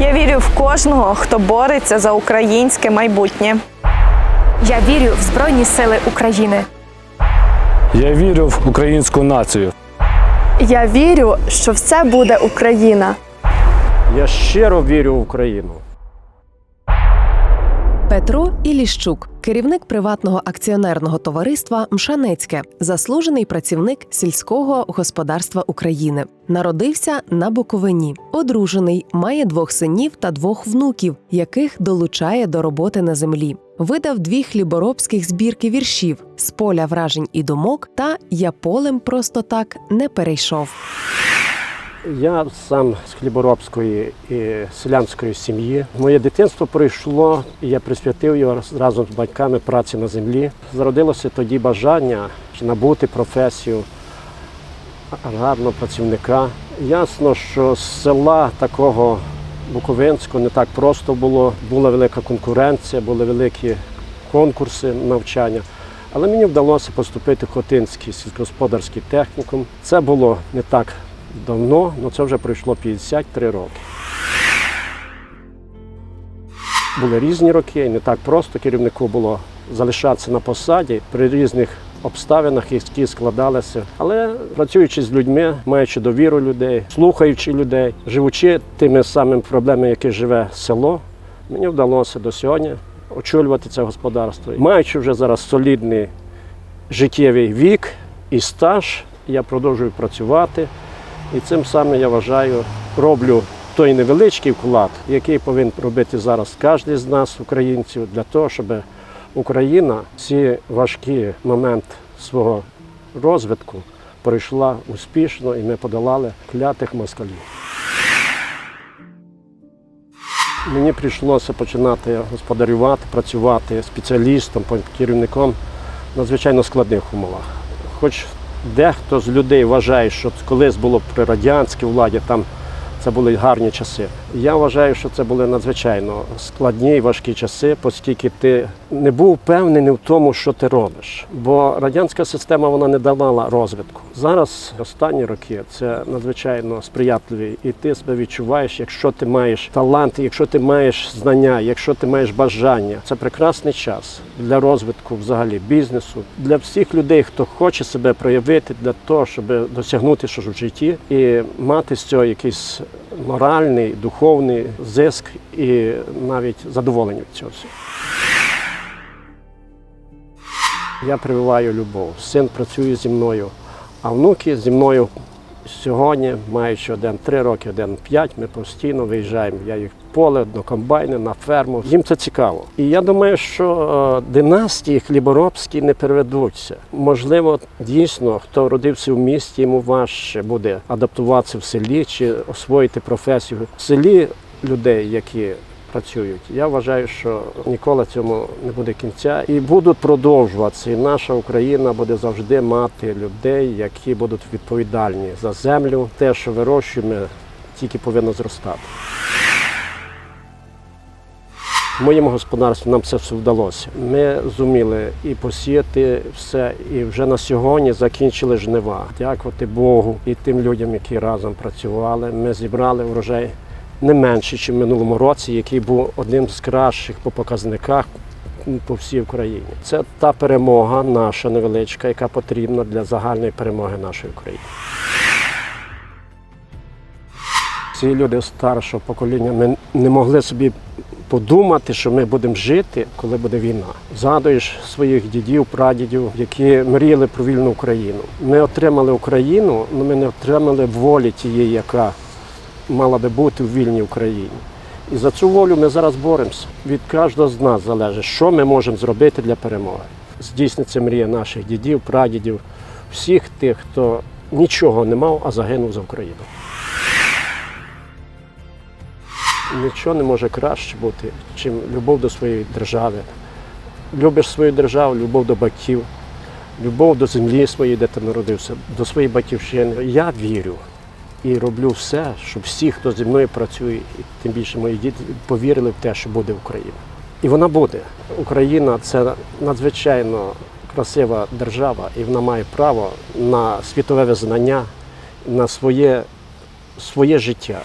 Я вірю в кожного, хто бореться за українське майбутнє. Я вірю в Збройні Сили України. Я вірю в українську націю. Я вірю, що все буде Україна. Я щиро вірю в Україну. Петро Іліщук, керівник приватного акціонерного товариства Мшанецьке, заслужений працівник сільського господарства України. Народився на Буковині, одружений, має двох синів та двох внуків, яких долучає до роботи на землі. Видав дві хліборобських збірки віршів з поля вражень і думок та Я полем просто так не перейшов. Я сам з хліборобської і селянської сім'ї. Моє дитинство пройшло, і я присвятив його разом з батьками праці на землі. Зародилося тоді бажання набути професію гарного працівника. Ясно, що з села такого Буковинського не так просто було. Була велика конкуренція, були великі конкурси навчання. Але мені вдалося поступити в Хотинський сільськогосподарський технікум. Це було не так давно, але це вже пройшло 53 роки. Були різні роки, не так просто керівнику було залишатися на посаді при різних обставинах, які складалися. Але працюючи з людьми, маючи довіру людей, слухаючи людей, живучи тими самими проблемами, які живе село, мені вдалося до сьогодні очолювати це господарство. Маючи вже зараз солідний життєвий вік і стаж, я продовжую працювати. І цим самим я вважаю, роблю той невеличкий вклад, який повинен робити зараз кожен з нас, українців, для того, щоб Україна ці важкі моменти свого розвитку пройшла успішно і ми подолали клятих москалів. Мені прийшлося починати господарювати, працювати спеціалістом, керівником в надзвичайно складних умовах. Хоч дехто з людей вважає, що колись було при радянській владі, там це були гарні часи. Я вважаю, що це були надзвичайно складні і важкі часи, оскільки ти не був впевнений в тому, що ти робиш. Бо радянська система вона не давала розвитку. Зараз останні роки це надзвичайно сприятливі, і ти себе відчуваєш, якщо ти маєш талант, якщо ти маєш знання, якщо ти маєш бажання. Це прекрасний час для розвитку взагалі бізнесу, для всіх людей, хто хоче себе проявити для того, щоб досягнути щось в житті і мати з цього якийсь моральний, духовний зиск і навіть задоволення від цього. всього. Я прививаю любов. Син працює зі мною, а внуки зі мною сьогодні, маючи один три роки, один п'ять, ми постійно виїжджаємо. Я їх поле, до комбайни, на ферму. Їм це цікаво. І я думаю, що е, династії хліборобські не переведуться. Можливо, дійсно, хто родився в місті, йому важче буде адаптуватися в селі чи освоїти професію в селі людей, які працюють. Я вважаю, що ніколи цьому не буде кінця і будуть продовжуватися. І наша Україна буде завжди мати людей, які будуть відповідальні за землю. Те, що вирощуємо, тільки повинно зростати. В моєму господарстві нам це все вдалося. Ми зуміли і посіяти все, і вже на сьогодні закінчили жнива. Дякувати Богу і тим людям, які разом працювали. Ми зібрали врожай не менше, ніж в минулому році, який був одним з кращих по показниках по всій Україні. Це та перемога наша невеличка, яка потрібна для загальної перемоги нашої України. Ці люди старшого покоління ми не могли собі подумати, що ми будемо жити, коли буде війна. Згадуєш своїх дідів, прадідів, які мріяли про вільну Україну. Ми отримали Україну, але ми не отримали волі тієї, яка мала би бути в вільній Україні. І за цю волю ми зараз боремося. Від кожного з нас залежить, що ми можемо зробити для перемоги. Здійсниться мрія наших дідів, прадідів, всіх тих, хто нічого не мав, а загинув за Україну. Нічого не може краще бути, чим любов до своєї держави. Любиш свою державу, любов до батьків, любов до землі своєї, де ти народився, до своєї батьківщини. Я вірю і роблю все, щоб всі, хто зі мною працює, і тим більше мої діти, повірили в те, що буде Україна. І вона буде. Україна це надзвичайно красива держава, і вона має право на світове визнання, на своє, своє життя.